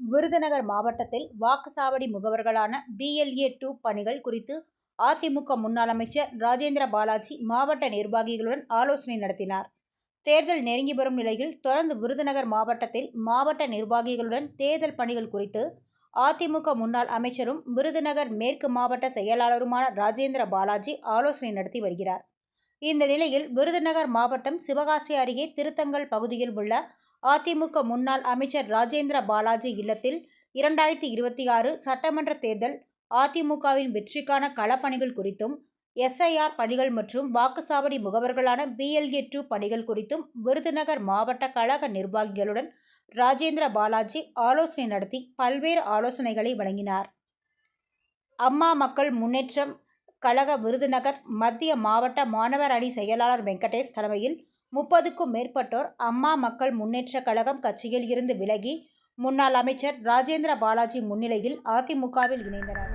விருதுநகர் மாவட்டத்தில் வாக்குச்சாவடி முகவர்களான PLA two பணிகள் குறித்து அதிமுக முன்னாள் அமைச்சர் ராஜேந்திர பாலாஜி மாவட்ட நிர்வாகிகளுடன் ஆலோசனை நடத்தினார். தேர்தல் நெருங்கி வரும் நிலையில் தொடர்ந்து விருதுநகர் மாவட்டத்தில் மாவட்ட நிர்வாகிகளுடன் தேர்தல் பணிகள் குறித்து அதிமுக முன்னாள் அமைச்சரும் விருதுநகர் மேற்கு மாவட்ட செயலாளருமான ராஜேந்திர பாலாஜி ஆலோசனை நடத்தி வருகிறார். இந்த நிலையில் விருதுநகர் மாவட்டம் சிவகாசி அருகே திருத்தங்கல் பகுதியில் உள்ள அதிமுக முன்னாள் அமைச்சர் ராஜேந்திர பாலாஜி இல்லத்தில் இரண்டாயிரத்தி இருபத்தி ஆறு சட்டமன்ற தேர்தல் அதிமுகவின் வெற்றிக்கான களப்பணிகள் குறித்தும் எஸ்ஐஆர் பணிகள் மற்றும் வாக்குச்சாவடி முகவர்களான பிஎல்ஏ டூ பணிகள் குறித்தும் விருதுநகர் மாவட்ட கழக நிர்வாகிகளுடன் ராஜேந்திர பாலாஜி ஆலோசனை நடத்தி பல்வேறு ஆலோசனைகளை வழங்கினார். அம்மா மக்கள் முன்னேற்றம் கழக விருதுநகர் மத்திய மாவட்ட மாணவர் அணி செயலாளர் வெங்கடேஷ் தலைமையில் முப்பதுக்கும் மேற்பட்டோர் அம்மா மக்கள் முன்னேற்ற கழகம் கட்சியில் இருந்து விலகி முன்னாள் அமைச்சர் ராஜேந்திர பாலாஜி முன்னிலையில் அதிமுகவில் இணைந்தனர்.